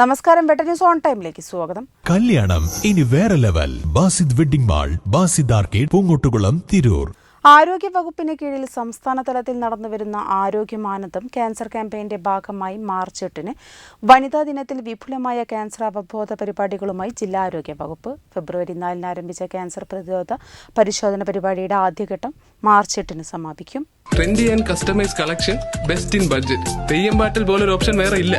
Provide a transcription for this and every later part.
നമസ്കാരം വെട്ട news on ടൈമിലേക്ക് സ്വാഗതം. കല്യാണം ഇനി വേറെ level. Basid wedding mall Basid arcade Poonkottukulam Tirur. ആരോഗ്യ വകുപ്പിന് കീഴിൽ സംസ്ഥാന തലത്തിൽ നടന്നുവരുന്ന ആരോഗ്യമാനന്ദം ക്യാൻസർ ക്യാമ്പയിന്റെ ഭാഗമായി മാർച്ച് എട്ടിന് വനിതാ ദിനത്തിൽ വിപുലമായ ക്യാൻസർ അവബോധ പരിപാടികളുമായി ജില്ലാ ആരോഗ്യ വകുപ്പ് ഫെബ്രുവരി നാലിന് ആരംഭിച്ച ക്യാൻസർ പ്രതിരോധ പരിശോധന പരിപാടിയുടെ ആദ്യഘട്ടം മാർച്ച് എട്ടിന് സമാപിക്കും. Trendy and customise collection best in budget Theyyam പാട്ടിൽ പോലൊരു ഓപ്ഷൻ വേറെ ഇല്ല.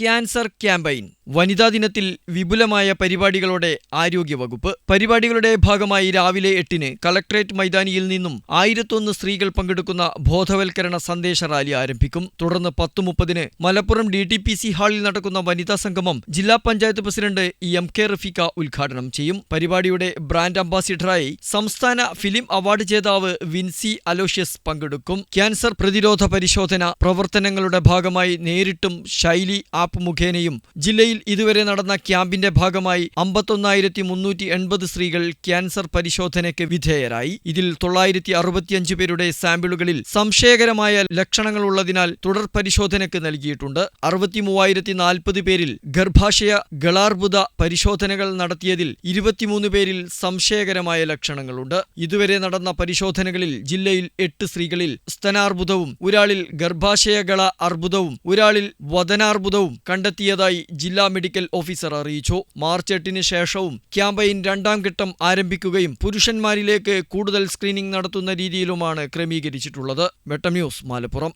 Cancer campaign. വനിതാ ദിനത്തിൽ വിപുലമായ പരിപാടികളോടെ ആരോഗ്യവകുപ്പ് പരിപാടികളുടെ ഭാഗമായി രാവിലെ എട്ടിന് കളക്ടറേറ്റ് മൈതാനിയിൽ നിന്നും ആയിരത്തൊന്ന് സ്ത്രീകൾ പങ്കെടുക്കുന്ന ബോധവൽക്കരണ സന്ദേശ റാലി ആരംഭിക്കും. തുടർന്ന് പത്തു മുപ്പതിന് Malappuram D T P C ഹാളിൽ നടക്കുന്ന വനിതാ സംഗമം ജില്ലാ panchayat president M K Rafeeqa ഉദ്ഘാടനം ചെയ്യും. പരിപാടിയുടെ ബ്രാൻഡ് അംബാസിഡറായി സംസ്ഥാന ഫിലിം അവാർഡ് ജേതാവ് വിൻസി അലോഷ്യസ് പങ്കെടുക്കും. ക്യാൻസർ പ്രതിരോധ പരിശോധന പ്രവർത്തനങ്ങളുടെ ഭാഗമായി നേരിട്ടും ശൈലി ആപ്പ് മുഖേനയും ജില്ലയിൽ ഇതുവരെ നടന്ന ക്യാമ്പിന്റെ ഭാഗമായി അമ്പത്തൊന്നായിരത്തി മുന്നൂറ്റി എൺപത് സ്ത്രീകൾ ക്യാൻസർ പരിശോധനയ്ക്ക് വിധേയരായി. ഇതിൽ തൊള്ളായിരത്തി അറുപത്തിയഞ്ച് പേരുടെ സാമ്പിളുകളിൽ സംശയകരമായ ലക്ഷണങ്ങളുള്ളതിനാൽ തുടർ പരിശോധനയ്ക്ക് നൽകിയിട്ടുണ്ട്. അറുപത്തി മൂവായിരത്തി നാൽപ്പത് പേരിൽ ഗർഭാശയ ഗളാർബുദ പരിശോധനകൾ നടത്തിയതിൽ ഇരുപത്തിമൂന്ന് പേരിൽ സംശയകരമായ ലക്ഷണങ്ങളുണ്ട്. ഇതുവരെ നടന്ന പരിശോധനകളിൽ ജില്ലയിൽ എട്ട് സ്ത്രീകളിൽ സ്തനാർബുദവും ഒരാളിൽ ഗർഭാശയഗള അർബുദവും ഒരാളിൽ വദനാർബുദവും കണ്ടെത്തിയതായി ജില്ലാ മെഡിക്കൽ ഓഫീസർ അറിയിച്ചു. മാർച്ച് എട്ടിന് ശേഷവും ക്യാമ്പയിൻ രണ്ടാം ഘട്ടം ആരംഭിക്കുകയും പുരുഷന്മാരിലേക്ക് കൂടുതൽ സ്ക്രീനിംഗ് നടത്തുന്ന രീതിയിലുമാണ് ക്രമീകരിച്ചിട്ടുള്ളത്. വെട്ടം ന്യൂസ് മലപ്പുറം.